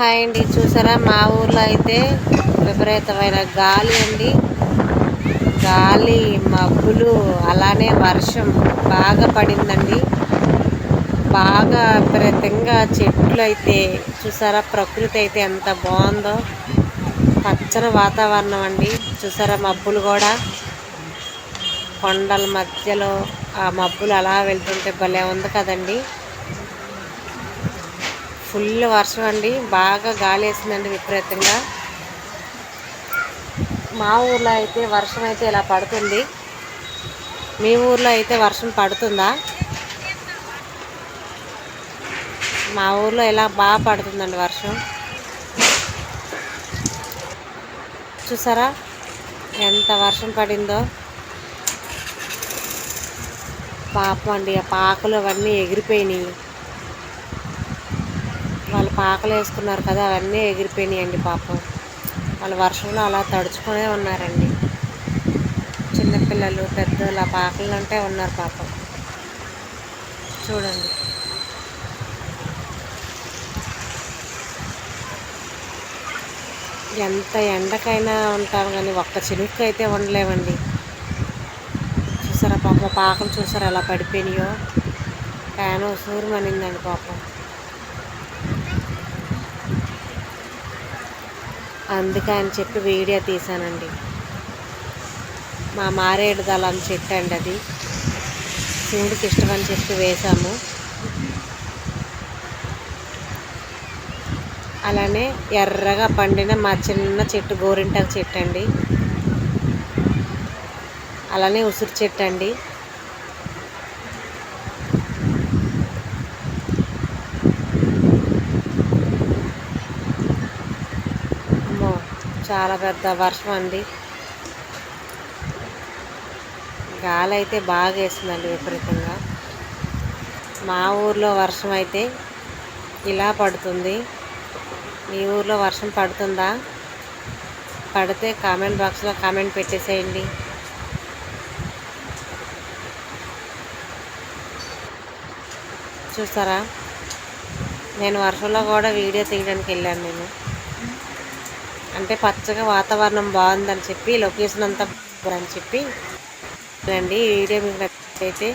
Hi అండి చూసారా? మా ఊర్లో అయితే విపరీతమైన గాలి అండి. గాలి మబ్బులు అలానే వర్షం బాగా పడిందండి. బాగా విపరీతంగా చెట్లు అయితే చూసారా? ప్రకృతి అయితే ఎంత బాగుందో. పచ్చని వాతావరణం అండి. చూసారా మబ్బులు కూడా? కొండల మధ్యలో ఆ మబ్బులు అలా వెళ్తుంటే భలే ఉంది కదండి. ఫుల్ వర్షం అండి. బాగా గాలి వేసిందండి విపరీతంగా. మా ఊర్లో అయితే వర్షం అయితే ఇలా పడుతుంది. మీ ఊర్లో అయితే వర్షం పడుతుందా? మా ఊర్లో ఇలా బాగా పడుతుందండి వర్షం. చూసారా? ఎంత వర్షం పడిందో. పాపం అండి ఆ పాకలు అవన్నీ ఎగిరిపోయినాయి. వాళ్ళు పాకలు వేసుకున్నారు కదా అవన్నీ ఎగిరిపోయినాయి అండి పాపం. వాళ్ళు వర్షంలో అలా తడుచుకునే ఉన్నారండి. చిన్నపిల్లలు పెద్దలు ఆ పాకలు అంటే ఉన్నారు పాపం. చూడండి. ఎంత ఎండకైనా ఉంటాం కానీ ఒక్క చినుక్కు అయితే ఉండలేమండి. చూసారా పాపం పాకలు చూసారా అలా పడిపోయినాయో? ఫ్యాన్ సూర్యమనిందండి పాపం. అందుకని చెప్పి వీడియో తీశానండి. మా మారేడు దళం చెట్టు అండి అది. శివుడికి ఇష్టమని చెప్పి వేశాము. అలానే ఎర్రగా పండిన మా చిన్న చెట్టు గోరింటాకు చెట్టు అండి. అలానే ఉసిరి చెట్టు అండి. చాలా పెద్ద వర్షం అండి. గాలి అయితే బాగా వేస్తుందండి విపరీతంగా. మా ఊర్లో వర్షం అయితే ఇలా పడుతుంది. మీ ఊర్లో వర్షం పడుతుందా? పడితే కామెంట్ బాక్స్లో కామెంట్ పెట్టేసేయండి. చూస్తారా? నేను వర్షంలో కూడా వీడియో తీయడానికి వెళ్ళాను నేను. అంటే పచ్చగా వాతావరణం బాగుందని చెప్పి లొకేషన్ అంతా అని చెప్పి రండి వీడియో మీకు నచ్చితే